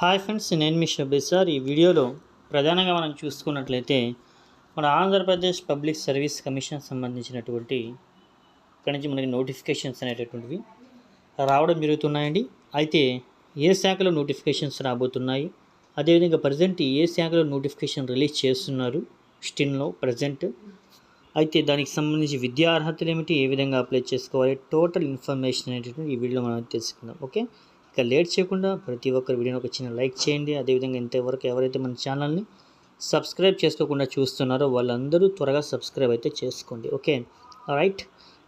Hi friends నేను మీ Shabbi sir. ఈ వీడియోలో ప్రధానంగా మనం చూసుకున్నట్లయితే మన ఆంధ్రప్రదేశ్ పబ్లిక్ సర్వీస్ కమిషన్ సంబంధించినటువంటి ఇక్కడి నుంచి మనకి నోటిఫికేషన్స్ అనేటటువంటివి రావడం జరుగుతున్నాయండి. అయితే ఏ శాఖలో నోటిఫికేషన్స్ రాబోతున్నాయి? అదేవిధంగా ప్రజెంట్ ఏ శాఖలో నోటిఫికేషన్ రిలీజ్ చేస్తున్నారు? స్టిన్లో ప్రజెంట్. అయితే దానికి సంబంధించి విద్యా అర్హతలు ఏమిటి? ఏ విధంగా అప్లై చేసుకోవాలి? టోటల్ ఇన్ఫర్మేషన్ అనేటటువంటి ఈ వీడియోలో మనం తెలుసుకుందాం. ఓకే? ఇక లేట్ చేయకుండా ప్రతి ఒక్కరు వీడియోని ఒక చిన్న లైక్ చేయండి. అదేవిధంగా ఇంతవరకు ఎవరైతే మన ఛానల్ని సబ్స్క్రైబ్ చేసుకోకుండా చూస్తున్నారో వాళ్ళందరూ త్వరగా సబ్స్క్రైబ్ అయితే చేసుకోండి. ఓకే? రైట్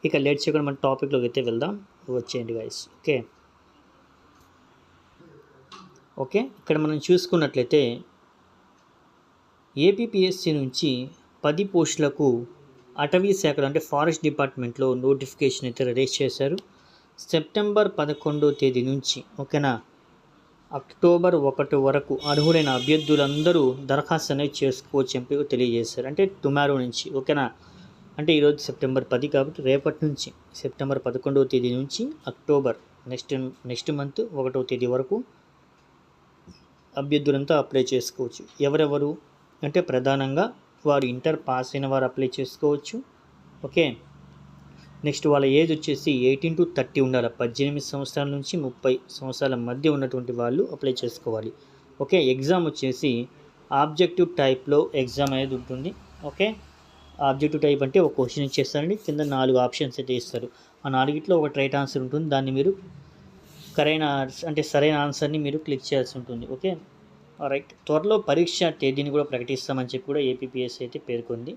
ఇక లేట్ చేయకుండా మన టాపిక్లోకి అయితే వెళ్దాం. వచ్చేయండి గైస్ ఓకే? ఓకే? ఇక్కడ మనం చూసుకున్నట్లయితే ఏపీపీఎస్సీ నుంచి పది పోస్టులకు అటవీ శాఖలు అంటే ఫారెస్ట్ డిపార్ట్మెంట్లో నోటిఫికేషన్ అయితే రిలీజ్ చేశారు. సెప్టెంబర్ పదకొండో తేదీ నుంచి ఓకేనా? అక్టోబర్ ఒకటి వరకు అర్హులైన అభ్యర్థులందరూ దరఖాస్తు అనేది చేసుకోవచ్చు ఎంపీ తెలియజేశారు. అంటే టుమారో నుంచి ఓకేనా? అంటే ఈరోజు సెప్టెంబర్ పది కాబట్టి రేపటి నుంచి సెప్టెంబర్ పదకొండవ తేదీ నుంచి అక్టోబర్ నెక్స్ట్ నెక్స్ట్ మంత్ ఒకటో తేదీ వరకు అభ్యర్థులంతా అప్లై చేసుకోవచ్చు. ఎవరెవరు? అంటే ప్రధానంగా వారు ఇంటర్ పాస్ అయిన వారు అప్లై చేసుకోవచ్చు. ఓకే? నెక్స్ట్ వాళ్ళ ఏజ్ వచ్చేసి ఎయిటీన్ టు థర్టీ ఉండాలి. పద్దెనిమిది సంవత్సరాల నుంచి ముప్పై సంవత్సరాల మధ్య ఉన్నటువంటి వాళ్ళు అప్లై చేసుకోవాలి. ఓకే? ఎగ్జామ్ వచ్చేసి ఆబ్జెక్టివ్ టైప్లో ఎగ్జామ్ అనేది ఉంటుంది. ఓకే? ఆబ్జెక్టివ్ టైప్ అంటే ఒక క్వశ్చన్ ఇచ్చేస్తారండి. కింద నాలుగు ఆప్షన్స్ అయితే ఇస్తారు. ఆ నాలుగిట్లో ఒక రైట్ ఆన్సర్ ఉంటుంది. దాన్ని మీరు కరైన అంటే సరైన ఆన్సర్ని మీరు క్లిక్ చేయాల్సి ఉంటుంది. ఓకే? రైట్ త్వరలో పరీక్ష తేదీని కూడా ప్రకటిస్తామని చెప్పి కూడా ఏపీపీఎస్ అయితే పేర్కొంది.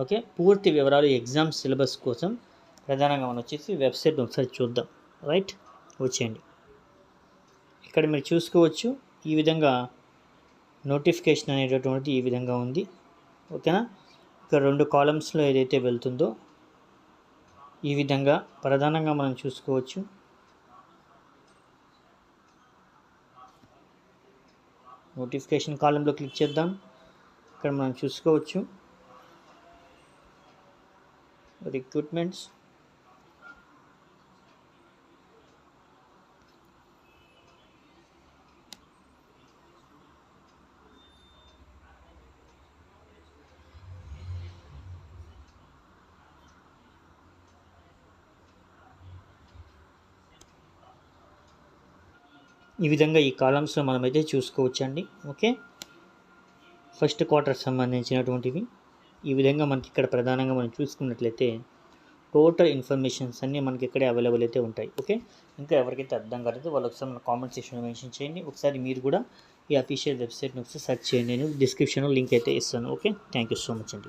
ఓకే? పూర్తి వివరాలు ఎగ్జామ్ సిలబస్ కోసం ప్రధానంగా మనం వచ్చేసి వెబ్సైట్ ఒకసారి చూద్దాం. రైట్? వచ్చేయండి. ఇక్కడ మీరు చూసుకోవచ్చు ఈ విధంగా నోటిఫికేషన్ అనేటటువంటిది ఈ విధంగా ఉంది. ఓకేనా? ఇక్కడ రెండు కాలమ్స్లో ఏదైతే వెళ్తుందో ఈ విధంగా ప్రధానంగా మనం చూసుకోవచ్చు. నోటిఫికేషన్ కాలంలో క్లిక్ చేద్దాం. ఇక్కడ మనం చూసుకోవచ్చు. రిక్రూట్మెంట్స్. ఈ విధంగా ఈ కాలమ్స్లో మనమైతే చూసుకోవచ్చండి. ఓకే? ఫస్ట్ క్వార్టర్ సంబంధించినటువంటివి. ఈ విధంగా మనకి ఇక్కడ ప్రధానంగా మనం చూసుకున్నట్లయితే టోటల్ ఇన్ఫర్మేషన్స్ అన్నీ మనకి ఇక్కడే అవైలబుల్ అయితే ఉంటాయి. ఓకే? ఇంకా ఎవరికైతే అర్థం కాలేదు వాళ్ళు ఒకసారి మన కామెంట్ సెక్షన్లో మెన్షన్ చేయండి. ఒకసారి మీరు కూడా ఈ అఫీషియల్ వెబ్సైట్ని ఒకసారి సెర్చ్ చేయండి. నేను డిస్క్రిప్షన్లో లింక్ అయితే ఇస్తాను. Okay? Thank you so much అండి.